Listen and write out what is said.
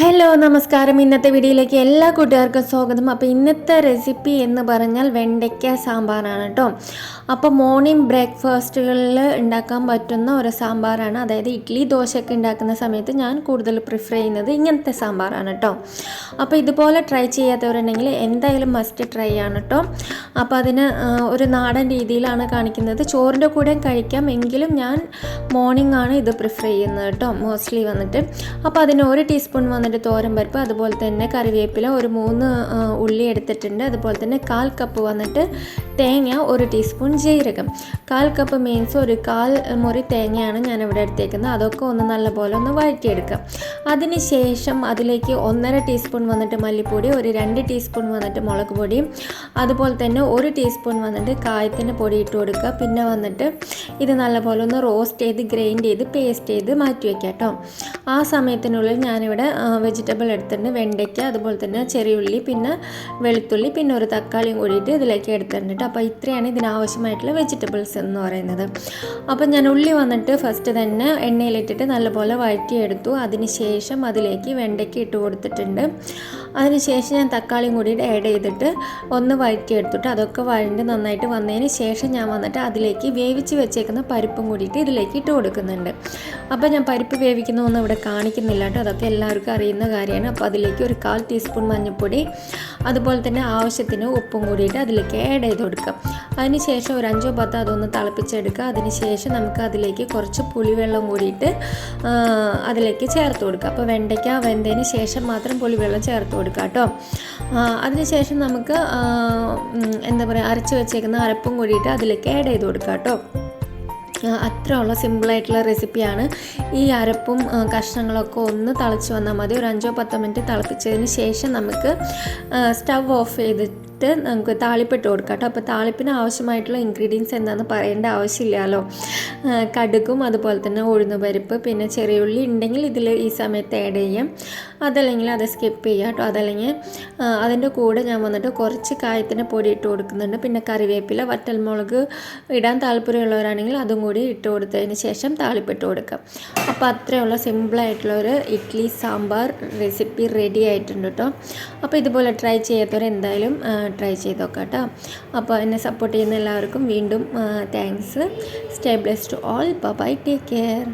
Hello നമസ്കാരം. ഇന്നത്തെ വീഡിയോയിലേക്ക് എല്ലാ കൂട്ടുകാർക്കും സ്വാഗതം. അപ്പോൾ ഇന്നത്തെ റെസിപ്പി എന്ന് പറഞ്ഞാൽ വെണ്ടയ്ക്ക സാമ്പാറാണ് കേട്ടോ. അപ്പോൾ മോർണിംഗ് ബ്രേക്ക്ഫാസ്റ്റുകളിൽ ഉണ്ടാക്കാൻ പറ്റുന്ന ഒരു സാമ്പാറാണ്. അതായത് ഇഡ്ഡലി ദോശയൊക്കെ ഉണ്ടാക്കുന്ന സമയത്ത് ഞാൻ കൂടുതൽ പ്രിഫർ ചെയ്യുന്നത് ഇങ്ങനത്തെ സാമ്പാറാണ് കേട്ടോ. അപ്പോൾ ഇതുപോലെ ട്രൈ ചെയ്യാത്തവരുണ്ടെങ്കിൽ എന്തായാലും മസ്റ്റ് ട്രൈ ആണ് കേട്ടോ. അപ്പോൾ അതിന് ഒരു നാടൻ രീതിയിലാണ് കാണിക്കുന്നത്. ചോറിന്റെ കൂടെ കഴിക്കാം. എങ്കിലും ഞാൻ മോർണിംഗ് ആണ് ഇത് പ്രിഫർ ചെയ്യുന്നത് കേട്ടോ. മോസ്റ്റ്ലി വന്നിട്ട്. അപ്പോൾ അതിന് ഒരു ടീസ്പൂൺ വന്നിട്ട് തോരൻ പരിപ്പ് അതുപോലെ തന്നെ കറിവേപ്പില ഒരു മൂന്ന് ഉള്ളി എടുത്തിട്ടുണ്ട്. അതുപോലെ തന്നെ കാൽ കപ്പ് വന്നിട്ട് തേങ്ങ ഒരു ടീസ്പൂൺ ജീരകം. കാൽ കപ്പ് മീൻസ് ഒരു കാൽ മുറി തേങ്ങയാണ് ഞാൻ ഇവിടെ എടുത്തേക്കുന്നത്. അതൊക്കെ ഒന്ന് നല്ലപോലെ ഒന്ന് വഴറ്റിയെടുക്കാം. അതിന് ശേഷം അതിലേക്ക് ഒന്നര ടീസ്പൂൺ വന്നിട്ട് മല്ലിപ്പൊടി ഒരു രണ്ട് ടീസ്പൂൺ വന്നിട്ട് മുളക് പൊടിയും അതുപോലെ തന്നെ ഒരു ടീസ്പൂൺ വന്നിട്ട് കായത്തിന്റെ പൊടി ഇട്ട് കൊടുക്കുക. പിന്നെ വന്നിട്ട് ഇത് നല്ലപോലെ ഒന്ന് റോസ്റ്റ് ചെയ്ത് ഗ്രൈൻഡ് ചെയ്ത് പേസ്റ്റ് ചെയ്ത് മാറ്റി വയ്ക്കാം കേട്ടോ. ആ സമയത്തിനുള്ളിൽ ഞാനിവിടെ വെജിറ്റബിൾ എടുത്തിട്ടുണ്ട്. വെണ്ടയ്ക്ക അതുപോലെ തന്നെ ചെറിയുള്ളി പിന്നെ വെളുത്തുള്ളി പിന്നെ ഒരു തക്കാളിയും കൂടിയിട്ട് ഇതിലേക്ക് എടുത്തിട്ടുണ്ട് അപ്പോൾ ഇത്രയാണ് ഇതിനാവശ്യമായിട്ടുള്ള വെജിറ്റബിൾസ് എന്ന് പറയുന്നത്. അപ്പോൾ ഞാൻ ഉള്ളി വന്നിട്ട് ഫസ്റ്റ് തന്നെ എണ്ണയിലിട്ടിട്ട് നല്ലപോലെ വഴറ്റിയെടുത്തു. അതിന് ശേഷം അതിലേക്ക് വെണ്ടയ്ക്ക ഇട്ട് കൊടുത്തിട്ടുണ്ട്. അതിനുശേഷം ഞാൻ തക്കാളിയും കൂടിയിട്ട് ആഡ് ചെയ്തിട്ട് ഒന്ന് വഴറ്റിയെടുത്തിട്ട് അതൊക്കെ വഴണ്ട് നന്നായിട്ട് വന്നതിന് ശേഷം ഞാൻ വന്നിട്ട് അതിലേക്ക് വേവിച്ച് വെച്ചേക്കുന്ന പരിപ്പും കൂടിയിട്ട് ഇതിലേക്ക് ഇട്ട് കൊടുക്കുന്നുണ്ട്. അപ്പോൾ ഞാൻ പരിപ്പ് വേവിക്കുന്നതൊന്നും ഇവിടെ കാണിക്കുന്നില്ല കേട്ടോ അതൊക്കെ എല്ലാവർക്കും അറിയുന്ന കാര്യമാണ്. അപ്പോൾ അതിലേക്ക് ഒരു കാൽ ടീസ്പൂൺ മഞ്ഞൾപ്പൊടി അതുപോലെ തന്നെ ആവശ്യത്തിന് ഉപ്പും കൂടിയിട്ട് അതിലേക്ക് ആഡ് ചെയ്ത് കൊടുക്കാം അതിനുശേഷം ഒരു അഞ്ചോ പത്തോ അതൊന്ന് തിളപ്പിച്ചെടുക്കുക. അതിന് ശേഷം നമുക്ക് അതിലേക്ക് കുറച്ച് പുളിവെള്ളം കൂടിയിട്ട് അതിലേക്ക് ചേർത്ത് കൊടുക്കുക. അപ്പോൾ വെണ്ടയ്ക്ക വെന്തതിന് ശേഷം മാത്രം പുളിവെള്ളം ചേർത്ത് കൊടുക്കുക കേട്ടോ. അതിനുശേഷം നമുക്ക് എന്താ പറയുക അരച്ച് വെച്ചേക്കുന്ന അരപ്പും കൂടിയിട്ട് അതിലേക്ക് ആഡ് ചെയ്ത് കൊടുക്കുക കേട്ടോ. അത്രയുള്ള സിമ്പിളായിട്ടുള്ള റെസിപ്പിയാണ് ഈ അരപ്പും കഷ്ണങ്ങളൊക്കെ ഒന്ന് തിളച്ച് വന്നാൽ മതി. ഒരു അഞ്ചോ പത്തോ മിനിറ്റ് തിളപ്പിച്ചതിന് ശേഷം നമുക്ക് സ്റ്റവ് ഓഫ് ചെയ്തിട്ട് നമുക്ക് താളിപ്പിട്ട് കൊടുക്കാം കേട്ടോ. അപ്പോൾ താളിപ്പിന് ആവശ്യമായിട്ടുള്ള ഇൻഗ്രീഡിയൻസ് എന്താണെന്ന് പറയേണ്ട ആവശ്യമില്ലല്ലോ. കടുകും അതുപോലെ തന്നെ ഉഴുന്ന് പരിപ്പ് പിന്നെ ചെറിയുള്ളി ഉണ്ടെങ്കിൽ ഇതിൽ ഈ സമയത്ത് ആഡ് ചെയ്യാം. അതല്ലെങ്കിൽ അത് സ്കിപ്പ് ചെയ്യാം കേട്ടോ. അതല്ലെങ്കിൽ അതിന്റെ കൂടെ ഞാൻ വന്നിട്ട് കുറച്ച് കായത്തിന്റെ പൊടി ഇട്ട് കൊടുക്കുന്നുണ്ട്. പിന്നെ കറിവേപ്പില വറ്റൽമുളക് ഇടാൻ താല്പര്യമുള്ളവരാണെങ്കിൽ അതും കൂടി ഇട്ട് കൊടുത്തതിന് ശേഷം താളിപ്പിട്ട് കൊടുക്കാം. അപ്പോൾ അത്രയുള്ള സിമ്പിളായിട്ടുള്ള ഒരു ഇഡ്ഡലി സാമ്പാർ റെസിപ്പി റെഡി ആയിട്ടുണ്ട് കേട്ടോ. അപ്പോൾ ഇതുപോലെ ട്രൈ ചെയ്യാത്തവർ എന്തായാലും ട്രൈ ചെയ്ത് നോക്കാം കേട്ടോ അപ്പോൾ എന്നെ സപ്പോർട്ട് ചെയ്യുന്ന എല്ലാവർക്കും വീണ്ടും thanks stay bless to all bye take care